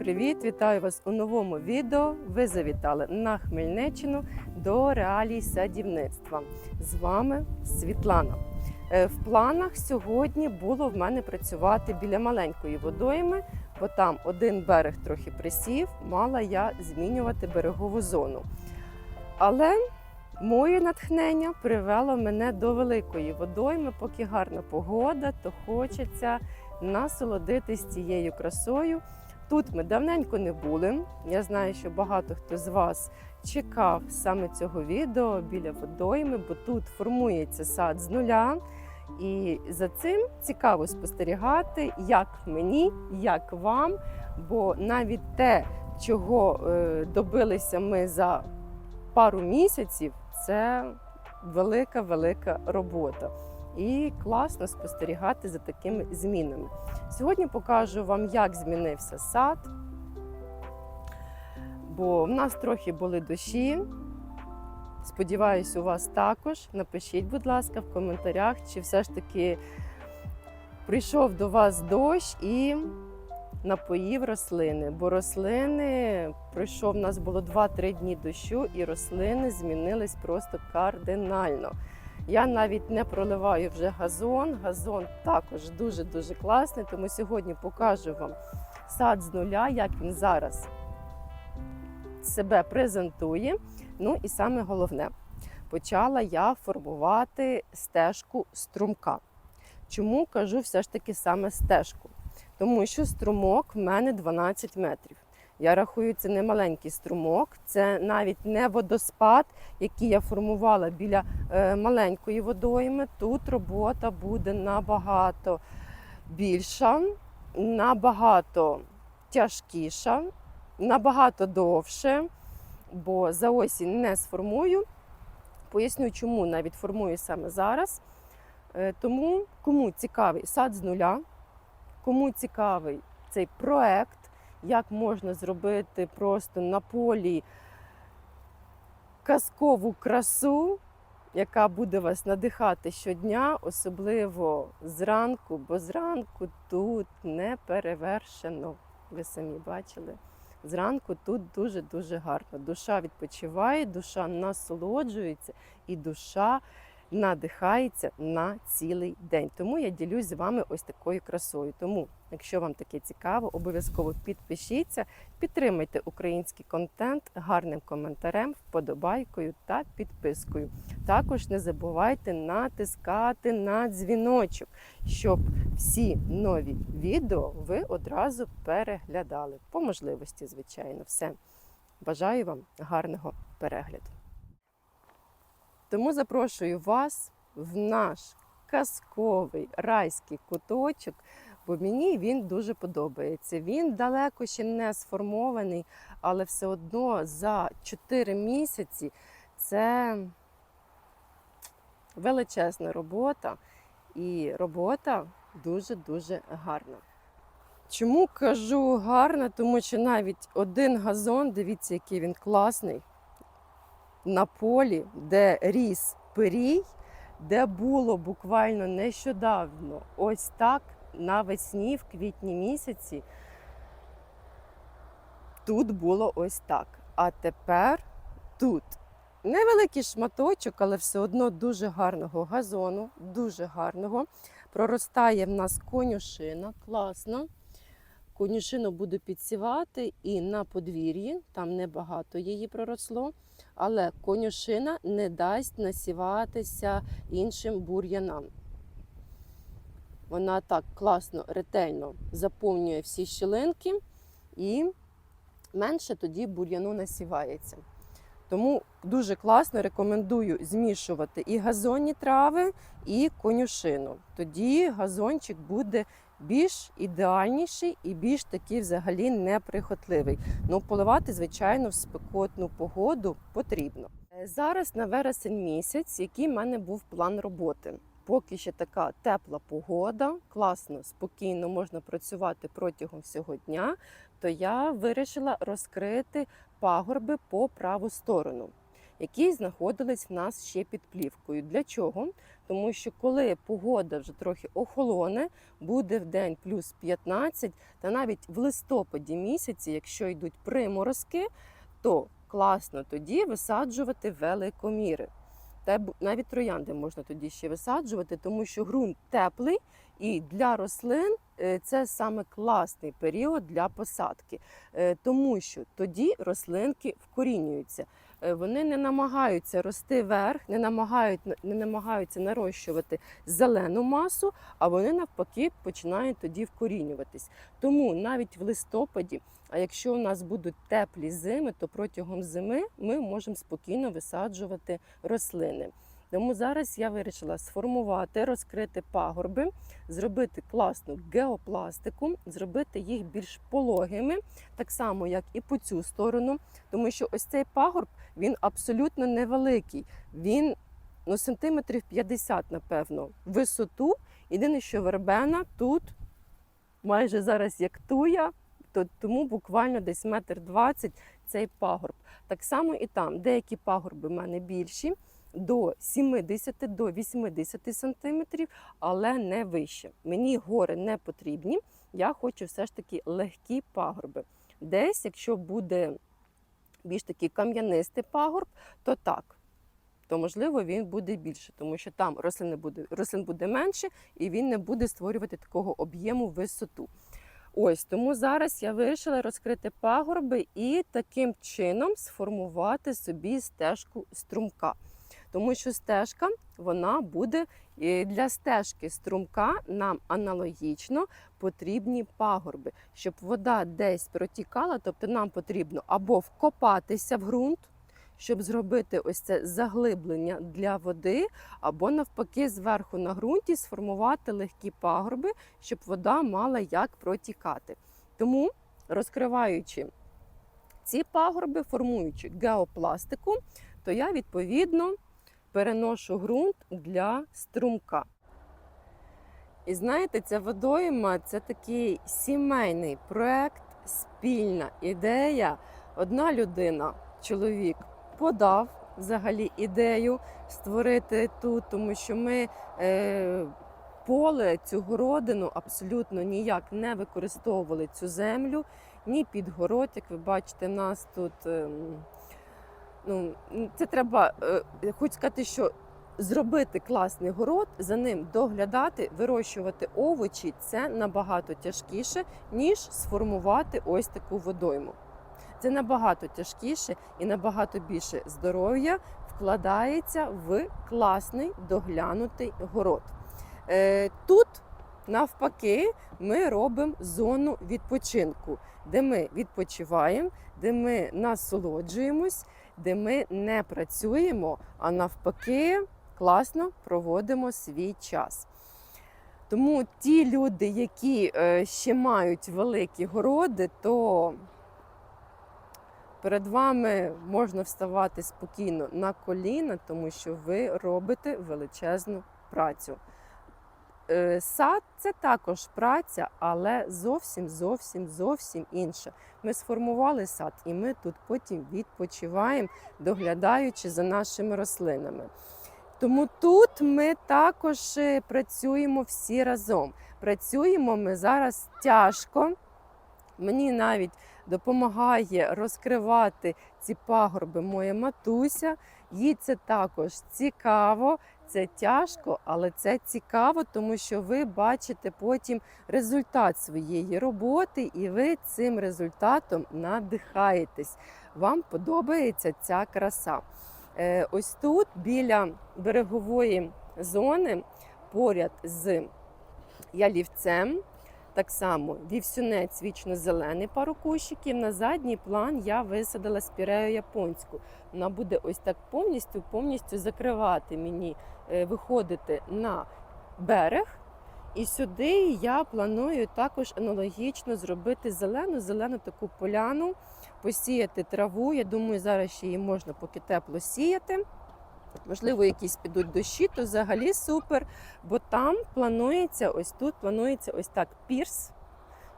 Привіт! Вітаю вас у новому відео. Ви завітали на Хмельниччину до реалій садівництва. З вами Світлана. Е, В планах сьогодні було в мене працювати біля маленької водойми, бо там один берег трохи присів, мала я змінювати берегову зону. Але моє натхнення привело мене до великої водойми, поки гарна погода, то хочеться насолодитись цією красою. Тут ми давненько не були. Я знаю, що багато хто з вас чекав саме цього відео біля водойми, бо тут формується сад з нуля. І за цим цікаво спостерігати, як мені, як вам. Бо навіть те, чого е, добилися ми за пару місяців, це велика велика робота. І класно спостерігати за такими змінами. Сьогодні покажу вам, як змінився сад, бо в нас трохи були дощі. Сподіваюсь, у вас також. Напишіть, будь ласка, в коментарях, чи все ж таки прийшов до вас дощ і напоїв рослини. Бо рослини пройшов, у нас було 2-3 дні дощу, і рослини змінились просто кардинально. Я навіть не проливаю вже газон. Газон також дуже-дуже класний, тому сьогодні покажу вам сад з нуля, як він зараз себе презентує. Ну і саме головне, почала я формувати стежку струмка. Чому кажу все ж таки саме стежку? Тому що струмок в мене 12 метрів. Я рахую, це не маленький струмок, це навіть не водоспад, який я формувала біля е, маленької водойми. Тут робота буде набагато більша, набагато тяжкіша, набагато довше, бо за осінь не сформую. Поясню, чому навіть формую саме зараз. Е, Тому кому цікавий сад з нуля, кому цікавий цей проект, як можна зробити просто на полі казкову красу, яка буде вас надихати щодня, особливо зранку, бо зранку тут не перевершено. Ви самі бачили. Зранку тут дуже-дуже гарно. Душа відпочиває, душа насолоджується і душа надихається на цілий день. Тому я ділюсь з вами ось такою красою. Тому, якщо вам таке цікаво, обов'язково підпишіться, підтримайте український контент гарним коментарем, вподобайкою та підпискою. Також не забувайте натискати на дзвіночок, щоб всі нові відео ви одразу переглядали. По можливості, звичайно, все. Бажаю вам гарного перегляду. Тому запрошую вас в наш казковий райський куточок, бо мені він дуже подобається. Він далеко ще не сформований, але все одно за 4 місяці це величезна робота, і робота дуже-дуже гарна. Чому кажу гарна? Тому що навіть один газон, дивіться, який він класний на полі, де ріс пирій, де було буквально нещодавно, ось так навесні, в квітні місяці, тут було ось так. А тепер тут невеликий шматочок, але все одно дуже гарного газону, дуже гарного. Проростає в нас конюшина, класно. Конюшину буду підсівати і на подвір'ї, там небагато її проросло, але конюшина не дасть насіватися іншим бур'янам. Вона так класно, ретельно заповнює всі щілинки і менше тоді бур'яну насівається. Тому дуже класно рекомендую змішувати і газонні трави, і конюшину. Тоді газончик буде більш ідеальніший і більш такий взагалі неприхотливий. Ну, поливати, звичайно, в спекотну погоду потрібно. Е, Зараз на вересень місяць, який в мене був план роботи. Поки ще така тепла погода, класно, спокійно можна працювати протягом всього дня, то я вирішила розкрити пагорби по праву сторону. Які знаходились в нас ще під плівкою. Для чого? Тому що коли погода вже трохи охолоне, буде в день плюс 15, та навіть в листопаді місяці, якщо йдуть приморозки, то класно тоді висаджувати великоміри. Та навіть троянди можна тоді ще висаджувати, тому що ґрунт теплий, і для рослин е, це саме класний період для посадки, Е, тому що тоді рослинки вкорінюються. Е, Вони не намагаються рости вверх, не намагають не намагаються нарощувати зелену масу, а вони навпаки починають тоді вкорінюватись. Тому навіть в листопаді, а якщо у нас будуть теплі зими, то протягом зими ми можемо спокійно висаджувати рослини. Тому зараз я вирішила сформувати, розкрити пагорби, зробити класну геопластику, зробити їх більш пологими, так само як і по цю сторону, тому що ось цей пагорб він абсолютно невеликий. Він ну, сантиметрів 50, напевно, висоту. Єдине, що вербена тут майже зараз як туя, то тому буквально десь метр двадцять цей пагорб. Так само і там. Деякі пагорби в мене більші. До 70 до 80 сантиметрів, але не вище. Мені гори не потрібні. Я хочу все ж таки легкі пагорби. Десь, якщо буде більш такий кам'янистий пагорб, то так. То можливо він буде більше, тому що там рослин буде, рослин буде менше і він не буде створювати такого об'єму висоту. Ось тому зараз я вирішила розкрити пагорби і таким чином сформувати собі стежку струмка. Тому що стежка вона буде для стежки струмка нам аналогічно потрібні пагорби, щоб вода десь протікала, тобто нам потрібно або вкопатися в ґрунт, щоб зробити ось це заглиблення для води, або навпаки, зверху на ґрунті сформувати легкі пагорби, щоб вода мала як протікати. Тому, розкриваючи ці пагорби, формуючи геопластику, то я відповідно переношу ґрунт для струмка. І знаєте, ця водойма це такий сімейний проект, спільна ідея. Одна людина, чоловік, подав взагалі ідею створити тут, тому що ми е, поле, цю городину абсолютно ніяк не використовували цю землю, ні під город, як ви бачите, нас тут. ем, ну, це треба, е, хочу сказати, що зробити класний город, за ним доглядати, вирощувати овочі це набагато тяжкіше, ніж сформувати ось таку водойму. Це набагато тяжкіше і набагато більше здоров'я вкладається в класний доглянутий город. Е, Тут, навпаки, ми робимо зону відпочинку, де ми відпочиваємо, де ми насолоджуємось, де ми не працюємо, а навпаки, класно проводимо свій час. Тому ті люди, які е, ще мають великі городи, то перед вами можна вставати спокійно на коліна, тому що ви робите величезну працю. Е, Сад це також праця, але зовсім, зовсім, зовсім інша. Ми сформували сад, і ми тут потім відпочиваємо, доглядаючи за нашими рослинами. Тому тут ми також е, працюємо всі разом. Працюємо ми зараз тяжко. Мені навіть допомагає розкривати ці пагорби моя матуся. Їй це також цікаво, це тяжко, але це цікаво, тому що ви бачите потім результат своєї роботи, і ви цим результатом надихаєтесь. Вам подобається ця краса. Е, Ось тут, біля берегової зони, поряд з ялівцем, так само вівсюнець вічно-зелений пару кущиків. На задній план я висадила спірею японську. Вона буде ось так повністю повністю закривати мені, е, виходити на берег. І сюди я планую також аналогічно зробити зелену, зелену таку поляну, посіяти траву. Я думаю, зараз ще її можна поки тепло сіяти. Можливо, якісь підуть дощі, то взагалі супер. Бо там планується, ось тут планується ось так пірс,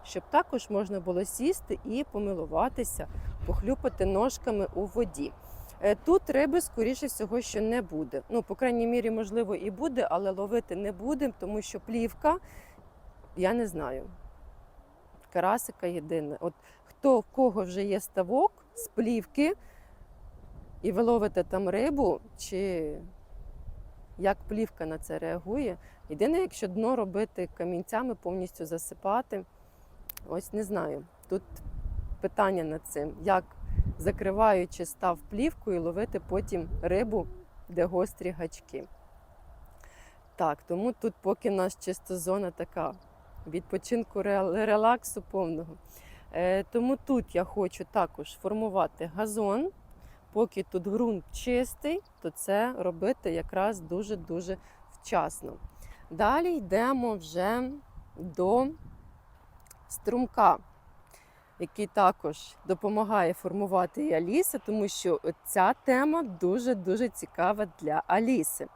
щоб також можна було сісти і помилуватися, похлюпати ножками у воді. Е, Тут риби, скоріше всього, що не буде. Ну, по крайній мірі, можливо, і буде, але ловити не будемо, тому що плівка, я не знаю. Карасика єдине. От хто в кого вже є ставок з плівки, і ви ловите там рибу, чи як плівка на це реагує. Єдине, якщо дно робити камінцями, повністю засипати, ось не знаю. Тут питання над цим, як закриваючи став плівкою, ловити потім рибу, де гострі гачки. Так, тому тут поки у нас чисто зона така відпочинку релаксу повного. Е, тому тут я хочу також формувати газон. Поки тут ґрунт чистий, то це робити якраз дуже-дуже вчасно. Далі йдемо вже до струмка, який також допомагає формувати і Аліси, тому що ця тема дуже-дуже цікава для Аліси.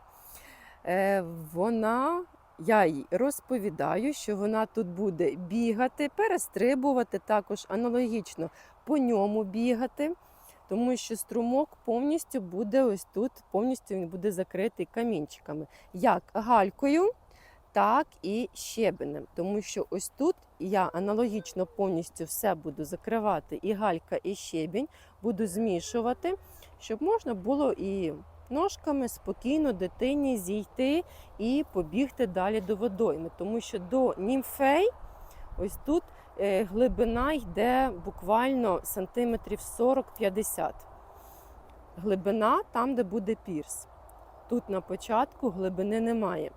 Е, Вона, я їй розповідаю, що вона тут буде бігати, перестрибувати, також аналогічно по ньому бігати, тому що струмок повністю буде ось тут, повністю він буде закритий камінчиками, як галькою, так і щебенем. Тому що ось тут я аналогічно повністю все буду закривати, і галька, і щебінь, буду змішувати, щоб можна було і ножками спокійно дитині зійти і побігти далі до водойми. Тому що до німфей ось тут глибина йде буквально сантиметрів 40-50. Глибина там, де буде пірс. Тут на початку глибини немає.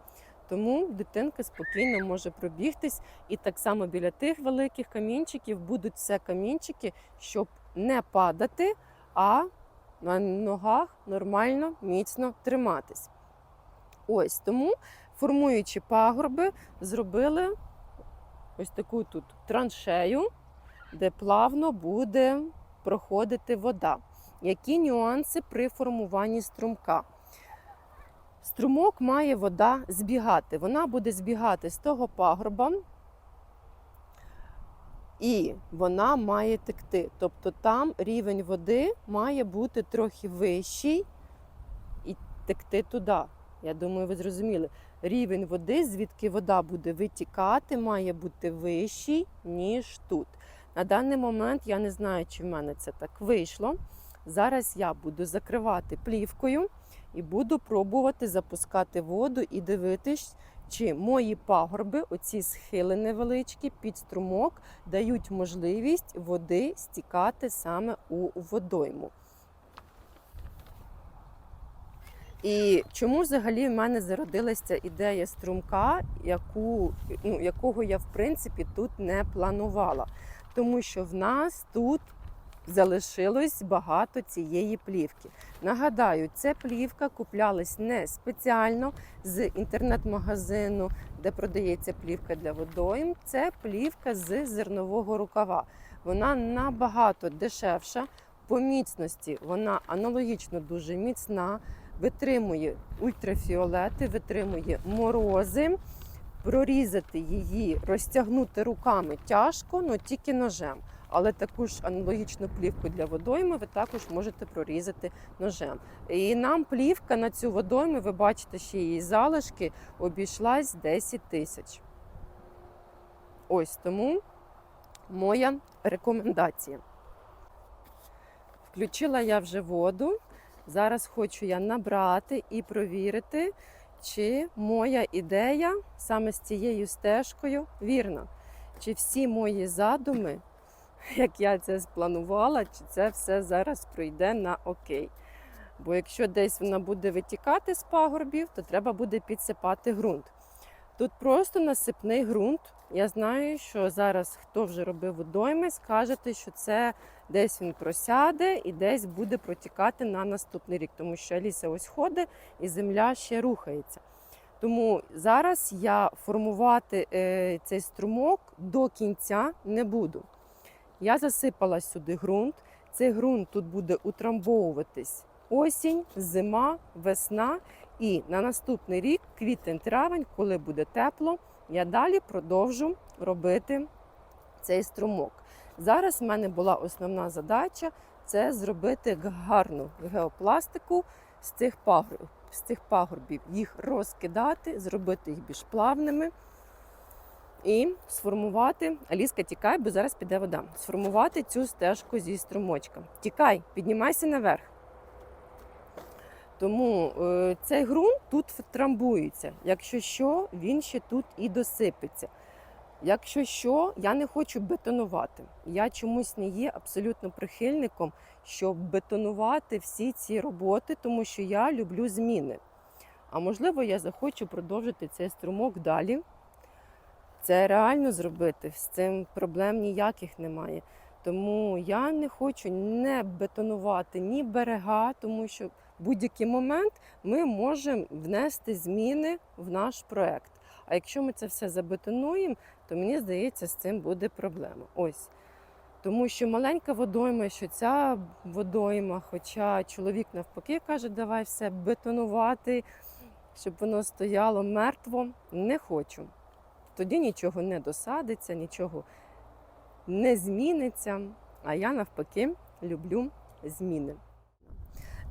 Тому дитинка спокійно може пробігтись. І так само біля тих великих камінчиків будуть все камінчики, щоб не падати, а на ногах нормально, міцно триматись. Ось тому, формуючи пагорби, зробили ось таку тут траншею, де плавно буде проходити вода. Які нюанси при формуванні струмка? Струмок має вода збігати. Вона буде збігати з того пагорба, і вона має текти. Тобто там рівень води має бути трохи вищий і текти туди. Я думаю, ви зрозуміли. Рівень води, звідки вода буде витікати, має бути вищий, ніж тут. На даний момент я не знаю, чи в мене це так вийшло. Зараз я буду закривати плівкою і буду пробувати запускати воду і дивитись, чи мої пагорби, оці схили невеличкі під струмок, дають можливість води стікати саме у водойму. І чому взагалі в мене зародилася ідея струмка, яку, ну, якого я в принципі тут не планувала? Тому що в нас тут залишилось багато цієї плівки. Нагадаю, ця плівка куплялась не спеціально з інтернет-магазину, де продається плівка для водойм. Це плівка з зернового рукава. Вона набагато дешевша. По міцності вона аналогічно дуже міцна, витримує ультрафіолети, витримує морози. Прорізати її, розтягнути руками тяжко, але тільки ножем. Але таку ж аналогічну плівку для водойми ви також можете прорізати ножем. І нам плівка на цю водойму, ви бачите, ще її залишки, обійшлась 10 тисяч. Ось тому моя рекомендація. Включила я вже воду. Зараз хочу я набрати і провірити, чи моя ідея саме з цією стежкою вірна. Чи всі мої задуми як я це спланувала, чи це все зараз пройде на окей. Бо якщо десь вона буде витікати з пагорбів, то треба буде підсипати ґрунт. Тут просто насипний ґрунт. Я знаю, що зараз хто вже робив водойми, скажете, що це десь він просяде і десь буде протікати на наступний рік, тому що Аліса ось ходить і земля ще рухається. Тому зараз я формувати е, цей струмок до кінця не буду. Я засипала сюди ґрунт. Цей ґрунт тут буде утрамбовуватись осінь, зима, весна. І на наступний рік, квітень-травень, коли буде тепло, я далі продовжу робити цей струмок. Зараз в мене була основна задача це зробити гарну геопластику з цих пагорбів, з цих пагорбів, їх розкидати, зробити їх більш плавними і сформувати. Аліска, тікай, бо зараз піде вода. Сформувати цю стежку зі струмочка. Тікай, піднімайся наверх. Тому е, цей ґрунт тут втрамбується. Якщо що, він ще тут і досипеться. Якщо що, я не хочу бетонувати. Я чомусь не є абсолютно прихильником, щоб бетонувати всі ці роботи, тому що я люблю зміни. А можливо, я захочу продовжити цей струмок далі. Це реально зробити, з цим проблем ніяких немає. Тому я не хочу не бетонувати ні берега, тому що в будь-який момент ми можемо внести зміни в наш проект. А якщо ми це все забетонуємо, то мені здається, з цим буде проблема. Ось. Тому що маленька водойма, що ця водойма, хоча чоловік навпаки каже, давай все бетонувати, щоб воно стояло мертво, не хочу. Тоді нічого не досадиться, нічого не зміниться. А я навпаки люблю зміни.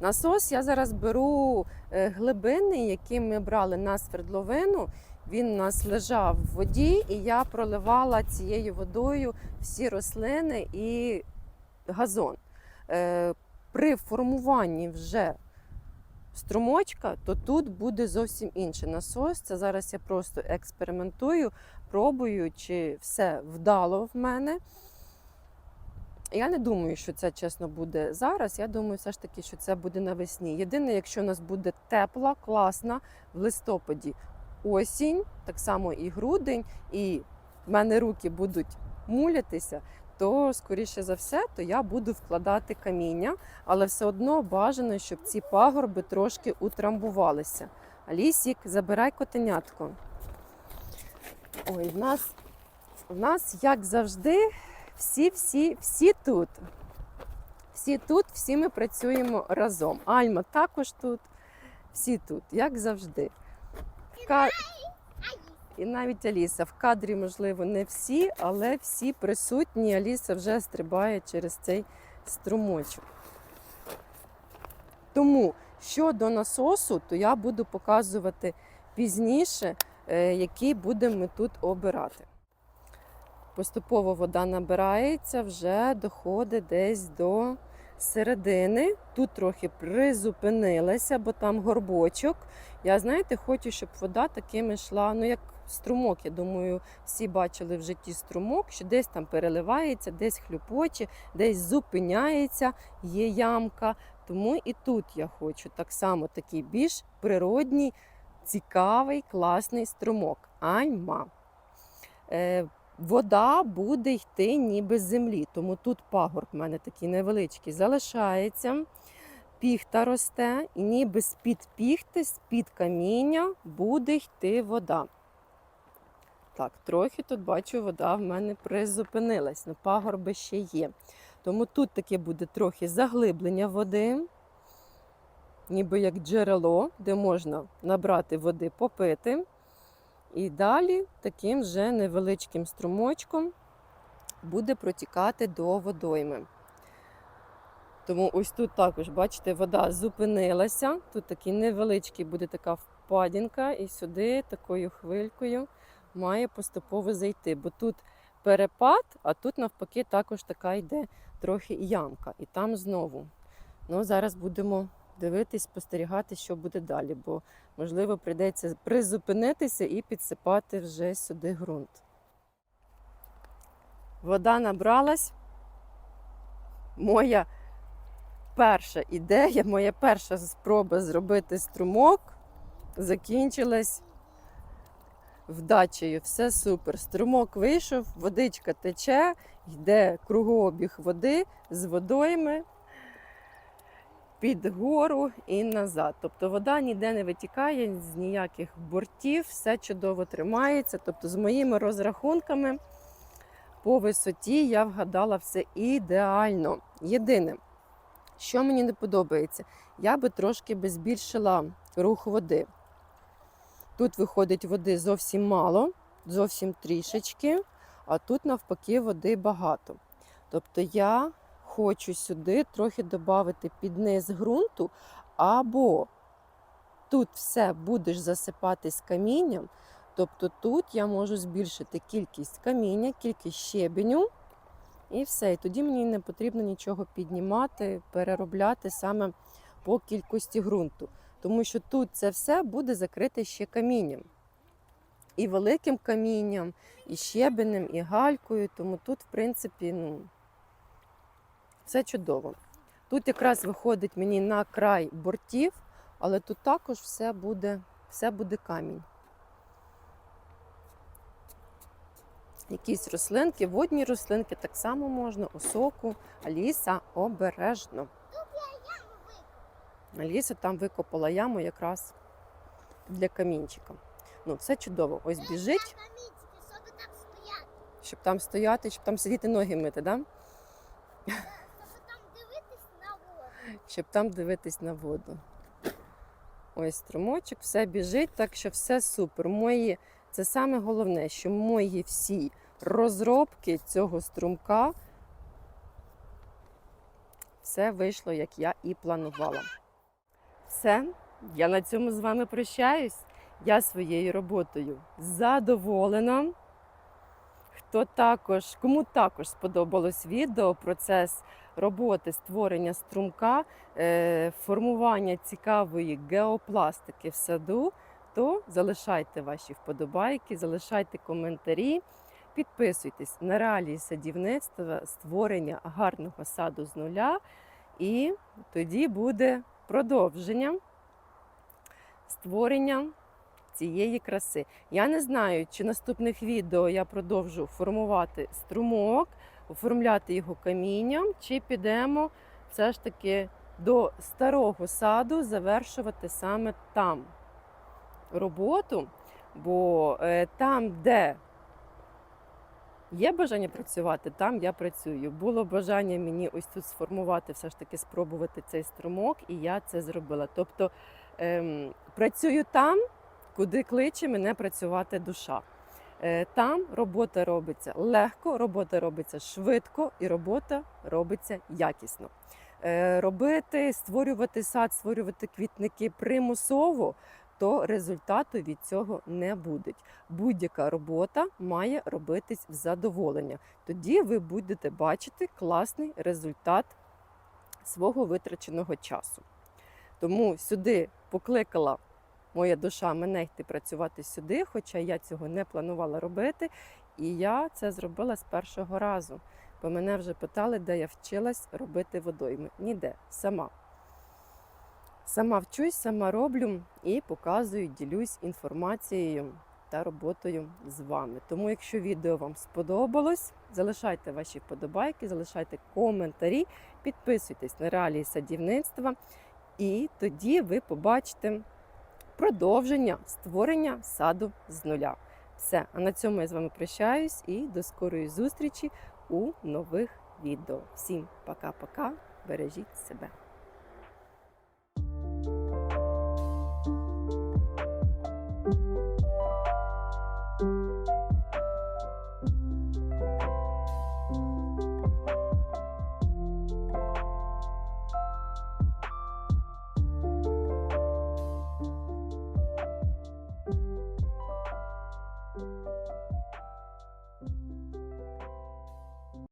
Насос я зараз беру е, глибинний, який ми брали на свердловину. Він у нас лежав в воді, і я проливала цією водою всі рослини і газон. Е, При формуванні вже струмочка, то тут буде зовсім інший насос. Це зараз я просто експериментую, пробую, чи все вдало в мене. Я не думаю, що це чесно буде зараз. Я думаю, все ж таки, що це буде навесні. Єдине, якщо у нас буде тепла, класна в листопаді осінь, так само і грудень, і в мене руки будуть мулятися, то, скоріше за все, то я буду вкладати каміння, але все одно бажано, щоб ці пагорби трошки утрамбувалися. Алісік, забирай котенятко. Ой, в нас, в нас, як завжди, всі, всі, всі тут. Всі тут, всі ми працюємо разом. Альма також тут, всі тут, як завжди. Ка- І навіть Аліса. В кадрі, можливо, не всі, але всі присутні. Аліса вже стрибає через цей струмочок. Тому щодо насосу, то я буду показувати пізніше, е, який будемо ми тут обирати. Поступово вода набирається, вже доходить десь до середини. Тут трохи призупинилася, бо там горбочок. Я, знаєте, хочу, щоб вода такими йшла, ну як струмок. Я думаю, всі бачили в житті струмок, що десь там переливається, десь хлюпоче, десь зупиняється, є ямка. Тому і тут я хочу так само такий більш природній, цікавий, класний струмок. Альма. Вода буде йти ніби з землі, тому тут пагорб в мене такий невеличкий залишається. Піхта росте, і ніби з-під піхти, з-під каміння буде йти вода. Так, трохи тут бачу, вода в мене призупинилась, але пагорби ще є. Тому тут таке буде трохи заглиблення води, ніби як джерело, де можна набрати води, попити. І далі таким же невеличким струмочком буде протікати до водойми. Тому ось тут також, бачите, вода зупинилася. Тут такий невеличкий буде така впадінка, і сюди такою хвилькою має поступово зайти. Бо тут перепад, а тут навпаки також така йде трохи ямка. І там знову. Ну, Зараз будемо дивитись, спостерігати, що буде далі. Бо можливо, прийдеться призупинитися і підсипати вже сюди ґрунт. Вода набралась. Моя перша ідея, моя перша спроба зробити струмок закінчилась вдачею. Все супер. Струмок вийшов, водичка тече, йде кругообіг води з водойми під гору і назад. Тобто вода ніде не витікає з ніяких бортів, все чудово тримається. Тобто, з моїми розрахунками по висоті я вгадала все ідеально. Єдине, що мені не подобається, я би трошки би збільшила рух води. Тут виходить води зовсім мало, зовсім трішечки, а тут навпаки води багато. Тобто я хочу сюди трохи додати під низ ґрунту, або тут все будеш засипатись камінням, тобто тут я можу збільшити кількість каміння, кількість щебеню. І все. І тоді мені не потрібно нічого піднімати, переробляти саме по кількості ґрунту. Тому що тут це все буде закрите ще камінням. І великим камінням, і щебенем, і галькою. Тому тут, в принципі, ну, все чудово. Тут якраз виходить мені на край бортів, але тут також все буде, все буде камінь. Якісь рослинки, водні рослинки так само можна, осоку, Аліса обережно. Аліса там викопала яму якраз для камінчика. Ну, все чудово. Ось біжить, Щоб там стояти, щоб там сидіти ноги мити, да? щоб там дивитись на воду. Щоб там дивитись на воду. Ось струмочок, все біжить, так що все супер. Мої, це саме головне, що мої всі розробки цього струмка все вийшло, як я і планувала. Все, я на цьому з вами прощаюсь. Я своєю роботою задоволена. Хто також, кому також сподобалось відео, процес роботи створення струмка, е, формування цікавої геопластики в саду, то залишайте ваші вподобайки, залишайте коментарі, підписуйтесь на реалії садівництва, створення гарного саду з нуля, і тоді буде продовження створення цієї краси. Я не знаю, чи наступних відео я продовжу формувати струмок, оформляти його камінням, чи підемо все ж таки до старого саду завершувати саме там роботу. Бо е, там, де є бажання працювати, там я працюю. Було бажання мені ось тут сформувати, все ж таки спробувати цей струмок, і я це зробила. Тобто ем, працюю там, куди кличе мене працювати душа. Е, Там робота робиться легко, робота робиться швидко і робота робиться якісно. Е, Робити, створювати сад, створювати квітники примусово, то результату від цього не буде. Будь-яка робота має робитись в задоволення. Тоді ви будете бачити класний результат свого витраченого часу. Тому сюди покликала моя душа мене йти працювати сюди, хоча я цього не планувала робити. І я це зробила з першого разу. Бо мене вже питали, де я вчилась робити водойми. Ніде, сама. Сама вчусь, сама роблю і показую, ділюсь інформацією та роботою з вами. Тому, якщо відео вам сподобалось, залишайте ваші вподобайки, залишайте коментарі, підписуйтесь на реалії садівництва, і тоді ви побачите продовження створення саду з нуля. Все, а на цьому я з вами прощаюсь і до скорої зустрічі у нових відео. Всім пока-пока, бережіть себе.